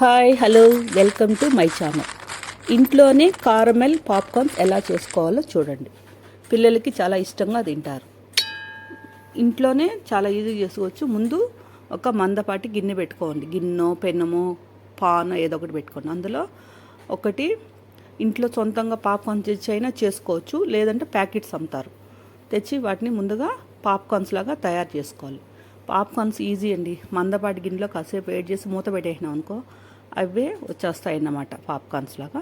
Hi hello welcome to my channel. ఇంట్లోనే caramel popcorns ఎలా చేసుకోవాలో చూడండి. పిల్లలకి చాలా ఇష్టంగా తింటారు. ఇంట్లోనే చాలా ఈజీ చేసుకోవచ్చు. ముందు ఒక మందపాటి గిన్నె పెట్టుకోండి. గిన్నె పెన్నమో పాన్ ఏదో ఒకటి పెట్టుకోండి. అందులో ఒకటి ఇంట్లో సొంతంగా పాప్కార్న్ తెచ్చి అయినా చేసుకోవచ్చు. లేదంటే ప్యాకెట్స్ అమ్ముతారు. తెచ్చి వాటిని ముందుగా పాప్కార్న్స్ లాగా తయారు చేసుకోవాలి. పాప్కార్న్స్ ఈజీ అండి. మందపాటి గిన్నెలో కాసేపు వేడి చేసి మూత పెట్టేసినాం అనుకో అవే వచ్చేస్తాయి అన్నమాట పాప్కార్న్స్ లాగా.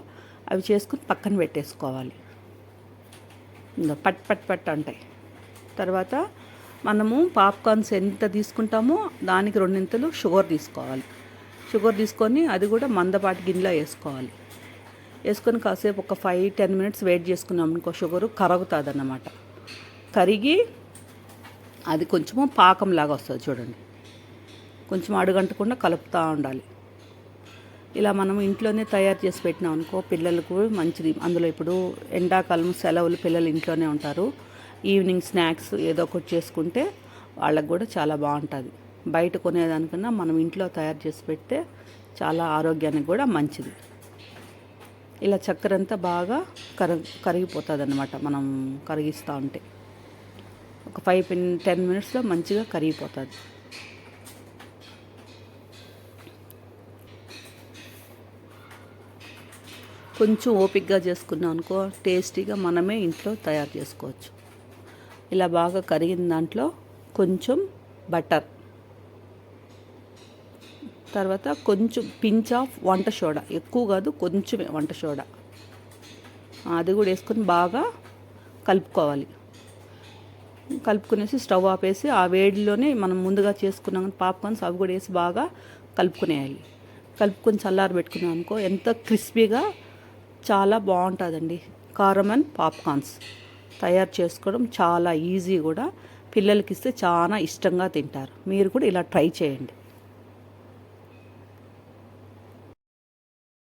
అవి చేసుకుని పక్కన పెట్టేసుకోవాలి. ఇంకా పట్ పట్ పట్ అంటాయి. తర్వాత మనము పాప్కార్న్స్ ఎంత తీసుకుంటామో దానికి రెండింతలు షుగర్ తీసుకోవాలి. షుగర్ తీసుకొని అది కూడా మందపాటి గిన్నెలో వేసుకోవాలి. వేసుకొని కాసేపు ఒక ఫైవ్ టెన్ మినిట్స్ వెయిట్ చేసుకున్నాం అనుకో షుగరు కరుగుతుంది అన్నమాట కరిగి అది కొంచెము పాకంలాగా వస్తుంది చూడండి. కొంచెం అడుగంటకుండా కలుపుతూ ఉండాలి. ఇలా మనం ఇంట్లోనే తయారు చేసి పెట్టినాం అనుకో పిల్లలకు మంచిది. అందులో ఇప్పుడు ఎండాకాలం సెలవులు పిల్లలు ఇంట్లోనే ఉంటారు. ఈవినింగ్ స్నాక్స్ ఏదో ఒకటి చేసుకుంటే వాళ్ళకు కూడా చాలా బాగుంటుంది. బయట కొనేదానికన్నా మనం ఇంట్లో తయారు చేసి పెడితే చాలా ఆరోగ్యానికి కూడా మంచిది. ఇలా చక్కెర అంతా బాగా కర కరిగిపోతుంది అనమాట మనం కరిగిస్తూ ఉంటే. ఒక ఫైవ్ టెన్ మినిట్స్లో మంచిగా కరిగిపోతుంది. కొంచెం ఓపిక్గా చేసుకున్నాం అనుకో టేస్టీగా మనమే ఇంట్లో తయారు చేసుకోవచ్చు. ఇలా బాగా కరిగిన దాంట్లో కొంచెం బటర్ తర్వాత కొంచెం పించ్ ఆఫ్ వంట సోడా. ఎక్కువ కాదు కొంచెమే వంట సోడా. అది కూడా వేసుకొని బాగా కలుపుకోవాలి. కలుపుకునేసి స్టవ్ ఆపేసి ఆ వేడిలోనే మనం ముందుగా చేసుకున్నాం పాప్కార్న్స్ అవి కూడా వేసి బాగా కలుపుకునేయాలి. కలుపుకొని చల్లారి పెట్టుకున్నాం అనుకో ఎంత క్రిస్పీగా చాలా బాగుంటుందండి. కారం అండ్ పాప్కార్న్స్ తయారు చేసుకోవడం చాలా ఈజీ కూడా. పిల్లలకి ఇస్తే చాలా ఇష్టంగా తింటారు. మీరు కూడా ఇలా ట్రై చేయండి.